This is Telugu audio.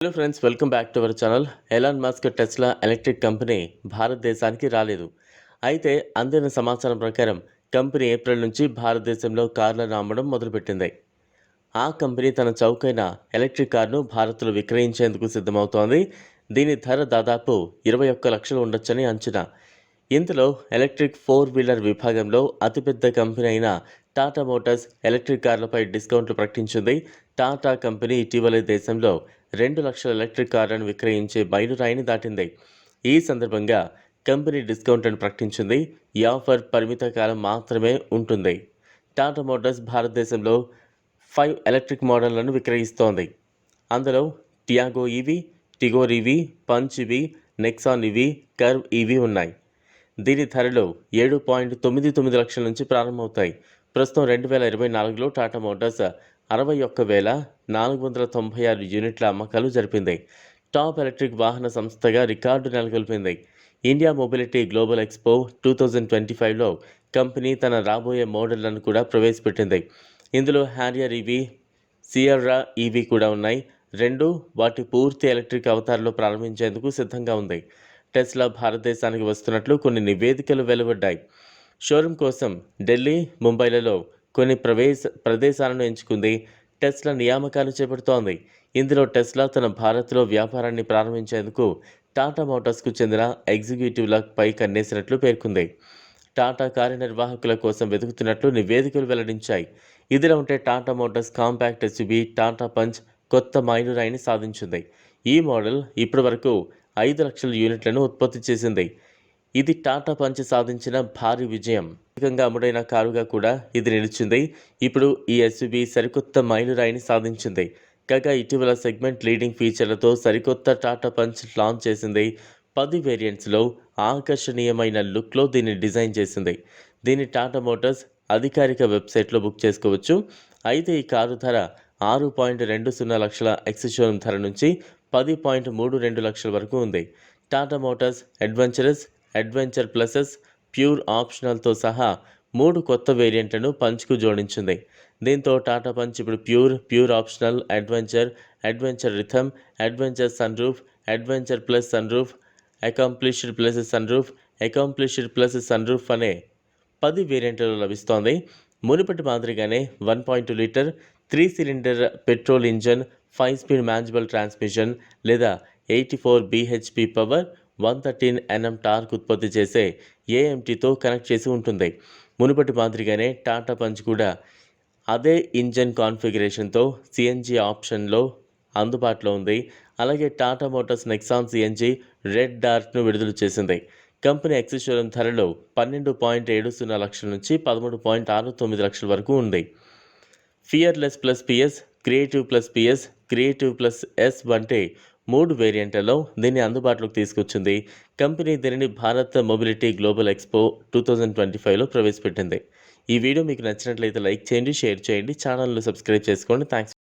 Hello friends welcome back to our channel Elon Musk Tesla electric company భారతదేశానికి రాలేదు. అయితే అందిన సమాచారం ప్రకారం కంపెనీ ఏప్రిల్ నుంచి భారతదేశంలో కార్లను అమ్మడం మొదలుపెట్టింది. ఆ కంపెనీ తన చౌకైన ఎలక్ట్రిక్ కార్ను భారత్లో విక్రయించేందుకు సిద్ధమవుతోంది. దీని ధర దాదాపు ఇరవై ఒక్క లక్షలు ఉండొచ్చని అంచనా. ఇందులో ఎలక్ట్రిక్ ఫోర్ వీలర్ విభాగంలో అతిపెద్ద కంపెనీ అయిన టాటా మోటార్స్ ఎలక్ట్రిక్ కార్లపై డిస్కౌంట్లు ప్రకటించింది. టాటా కంపెనీ ఇటీవలే దేశంలో రెండు లక్షల ఎలక్ట్రిక్ కార్లను విక్రయించే బయలురాయిని దాటింది. ఈ సందర్భంగా కంపెనీ డిస్కౌంట్లను ప్రకటించింది. ఈ ఆఫర్ పరిమిత కాలం మాత్రమే ఉంటుంది. టాటా మోటార్స్ భారతదేశంలో ఫైవ్ ఎలక్ట్రిక్ మోడళ్ళను విక్రయిస్తోంది. అందులో Tiago EV Tigor EV Punch EV Nexon EV Curvv EV ఉన్నాయి. దీని ధరలు ఏడు పాయింట్ తొమ్మిది తొమ్మిది లక్షల నుంచి ప్రారంభమవుతాయి. ప్రస్తుతం రెండు వేల ఇరవై నాలుగులో టాటా మోటార్స్ అరవై ఒక్క వేల నాలుగు వందల తొంభై ఆరు యూనిట్ల అమ్మకాలు జరిపింది. టాప్ ఎలక్ట్రిక్ వాహన సంస్థగా record నెలకొల్పింది. India Mobility Global Expo two thousand twenty ఫైవ్లో కంపెనీ తన రాబోయే మోడళ్ళను కూడా ప్రవేశపెట్టింది. ఇందులో హ్యారియర్ ఈవీ సియర్రా ఈవీ కూడా ఉన్నాయి. రెండు వాటి పూర్తి ఎలక్ట్రిక్ అవతారంలో ప్రారంభించేందుకు సిద్ధంగా ఉంది. టెస్లా భారతదేశానికి వస్తున్నట్లు కొన్ని నివేదికలు వెలువడ్డాయి. షోరూమ్ కోసం ఢిల్లీ ముంబైలలో కొన్ని ప్రవేశ ప్రదేశాలను ఎంచుకుంది టెస్లా నియామకాలు చేపడుతోంది. ఇందులో టెస్లా తన భారత్లో వ్యాపారాన్ని ప్రారంభించేందుకు టాటా మోటార్స్కు చెందిన ఎగ్జిక్యూటివ్లపై కన్నేసినట్లు పేర్కొంది. టాటా కార్యనిర్వాహకుల కోసం వెతుకుతున్నట్లు నివేదికలు వెల్లడించాయి. ఇదిలా ఉంటే Tata Motors compact SUV Tata Punch కొత్త మైలురాయిని సాధించింది. ఈ మోడల్ ఇప్పటివరకు ఐదు లక్షల యూనిట్లను ఉత్పత్తి చేసింది. ఇది టాటా పంచ్ సాధించిన భారీ విజయం. అధికంగా అమ్ముడైన కారుగా కూడా ఇది నిలిచింది. ఇప్పుడు ఈ ఎస్యూబీ సరికొత్త మైలురాయిని సాధించింది. కాగా ఇటీవల సెగ్మెంట్ లీడింగ్ ఫీచర్లతో సరికొత్త టాటా పంచ్ లాంచ్ చేసింది. పది వేరియంట్స్లో ఆకర్షణీయమైన లుక్లో దీన్ని డిజైన్ చేసింది. దీన్ని టాటా మోటార్స్ అధికారిక వెబ్సైట్లో బుక్ చేసుకోవచ్చు. అయితే ఈ కారు ధర ఆరు పాయింట్ రెండు సున్నా లక్షల ఎక్సిషోరూమ్ ధర నుంచి పది పాయింట్ మూడు రెండు లక్షల వరకు ఉంది. Tata Motors adventurous adventure pluses pure ఆప్షనల్తో సహా మూడు కొత్త వేరియంట్లను పంచ్కు జోడించింది. దీంతో టాటా పంచ్ ఇప్పుడు pure pure optional adventure adventure rhythm adventure sunroof adventure plus sunroof accomplished plus sunroof accomplished plus sunroof అనే పది వేరియంట్లలో లభిస్తోంది. మునుపటి మాదిరిగానే one point litre three cylinder petrol engine five speed manual transmission లేదా eighty four BHP power one thirteen NM torque ఉత్పత్తి చేసే ఏఎంటీతో కనెక్ట్ చేసి ఉంటుంది. మునుపటి మాదిరిగానే టాటా పంచ్ కూడా అదే ఇంజన్ కాన్ఫిగరేషన్తో సిఎన్జి ఆప్షన్లో అందుబాటులో ఉంది. అలాగే Tata Motors Nexon CNG red డార్క్ను విడుదల చేసింది. కంపెనీ ఎక్సిషోరం ధరలో పన్నెండు పాయింట్ ఏడు సున్నా లక్షల నుంచి పదమూడు పాయింట్ ఆరు తొమ్మిది లక్షల వరకు ఉంది. Fearless plus PS creative plus PS creative plus S వంటి మూడు వేరియంట్లలో దీన్ని అందుబాటులోకి తీసుకొచ్చింది. కంపెనీ దీనిని Bharat Mobility Global Expo two thousand twenty ఫైవ్లో ప్రవేశపెట్టింది. ఈ వీడియో మీకు నచ్చినట్లయితే లైక్ చేయండి షేర్ చేయండి ఛానల్ను సబ్స్క్రైబ్ చేసుకోండి. థ్యాంక్స్